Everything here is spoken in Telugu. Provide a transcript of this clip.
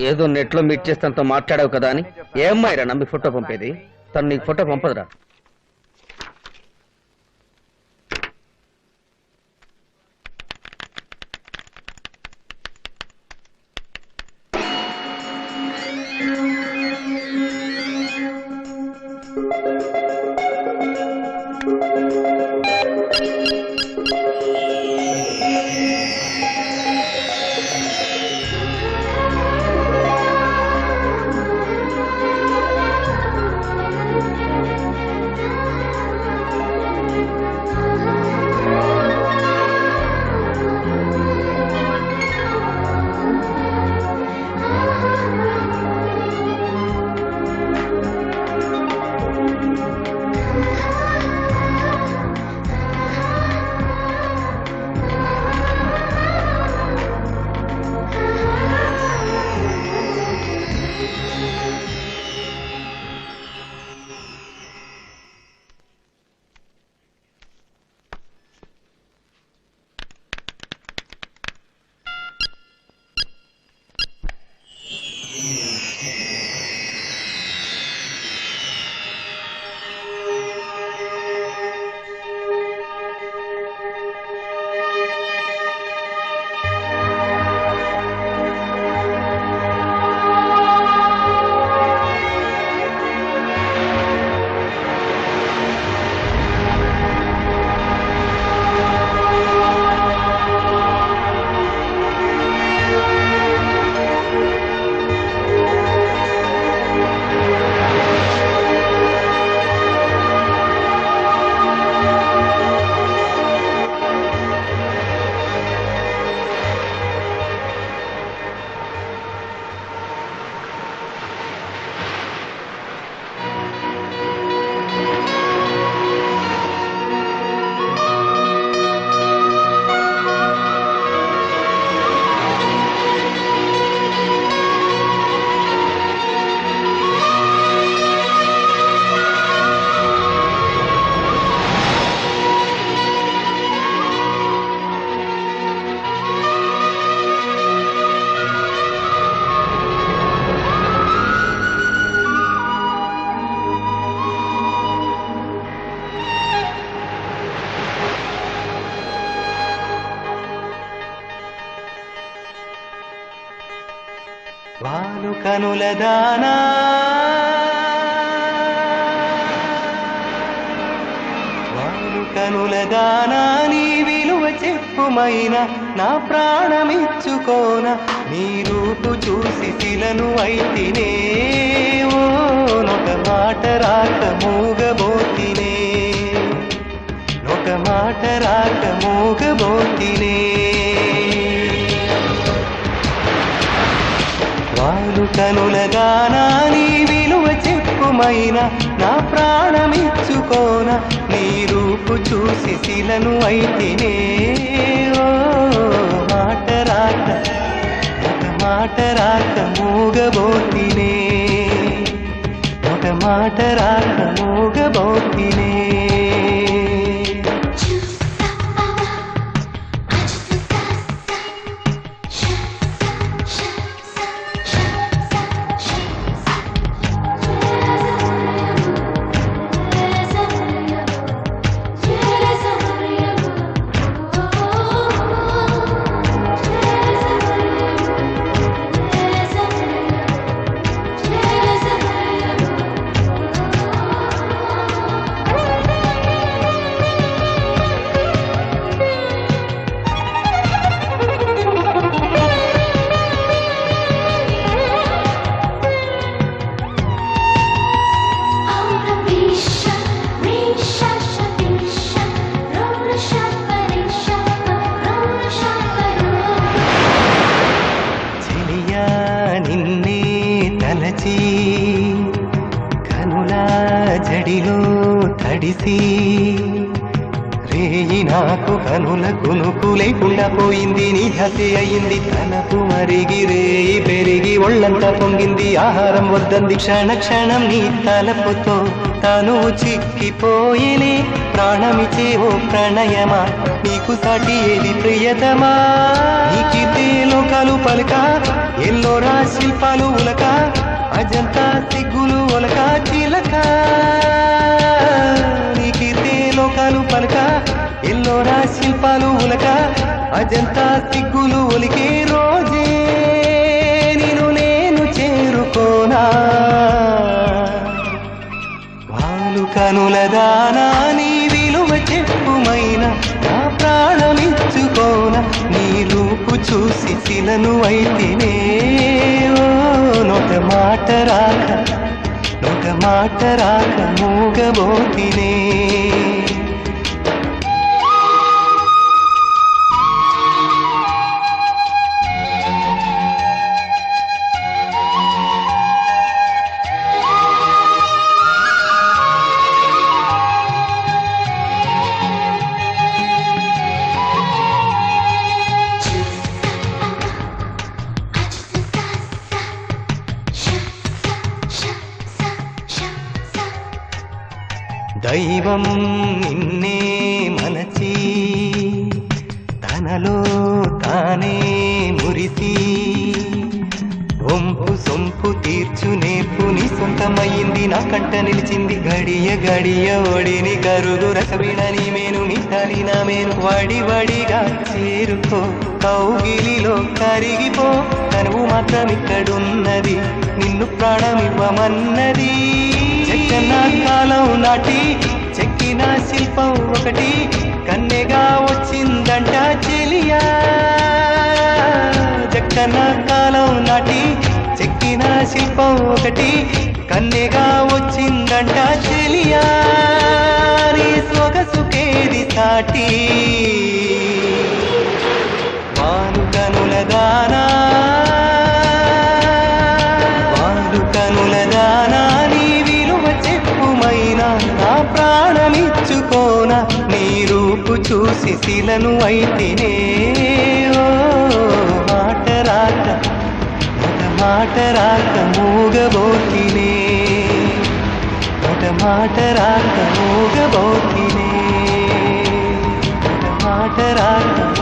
ఏదో నెట్లో మీట్ చేస్తే తనతో మాట్లాడావు కదా అని? ఏమ్మాయిరా నమ్మి ఫోటో పంపేది? తను నీకు ఫోటో పంపదురా. కనుల దానా. వాలు కనుల దానా నీ విలువ చెప్పుమైన నా ప్రాణమిచ్చుకోన నీ రూపు చూసి శిలను అయితినే. ఓ నొక మాట రాక మూగబోతినే. నొక మాట రాక మూగబోతినే. వాళ్ళు కనుల గానా నీ విలువ చెప్పుమైన నా ప్రాణమిచ్చుకోన నీ రూపు చూసి శిలను అయితేనే. ఓ మాట రాక ఒక మాట రాక మూగబోతినే. ఒక మాట రాక మూగబోతినే. నిన్నే తలచి కనుల జడిలో తడిసి రేయి నాకు కనుల కునుకు లేకుండా పోయింది నీ అయింది తనకు మరిగి రేయి ఒళ్ళంతా పొంగింది ఆహారం వద్దంది క్షణ క్షణం నీ తలపుతో తను చిక్కిపోయేనే ప్రాణమిచే ఓ ప్రణయమా నీకు సాటి ఏది ప్రియతమా? నీకితే లోకాలు పలుక ఎల్లోరా శిల్పాలు ఉలక అజంతా సిగ్గులు ఒలక చిలక. నీకితే లోకాలు పలక ఎల్లోరా శిల్పాలు ఉలక అజంతా సిగ్గులు ఒలిక చూసి శిలను అయితేనే. ఓ నొక మాట రాక నొక మాట రాక మూగబోతినే. దైవం నిన్నే మలచి తనలో తానే మురిసి ఒంపు సొంపు తీర్చు నేర్పుని సొంతమయ్యింది నా కంట నిలిచింది గడియ గడియ ఒడిని కరుగు రసవిడని మేను మిసాలి నా మేను వడి వడిగా చేరుకో. కౌగిలిలో కరిగిపో తనువు మాత్రం ఇక్కడున్నది నిన్ను ప్రాణమివ్వమన్నది. చెక్కన కాలం నాటి శిల్పం ఒకటి కన్నెగా వచ్చిందంట చెలియా. జక్కన కాలం నాటి చెక్కిన శిల్పం ఒకటి కన్నెగా వచ్చిందంట చెలియా. నీ సొగసుకేది సాటి ప్రాణమిచ్చుకోన నీ రూపు చూసి శిలను అయితేనే. ఓ మాట రాక ఒక మాట రాక మూగబోతినే. ఒక మాట రాక మూగబోతినే. ఒక మాట రాక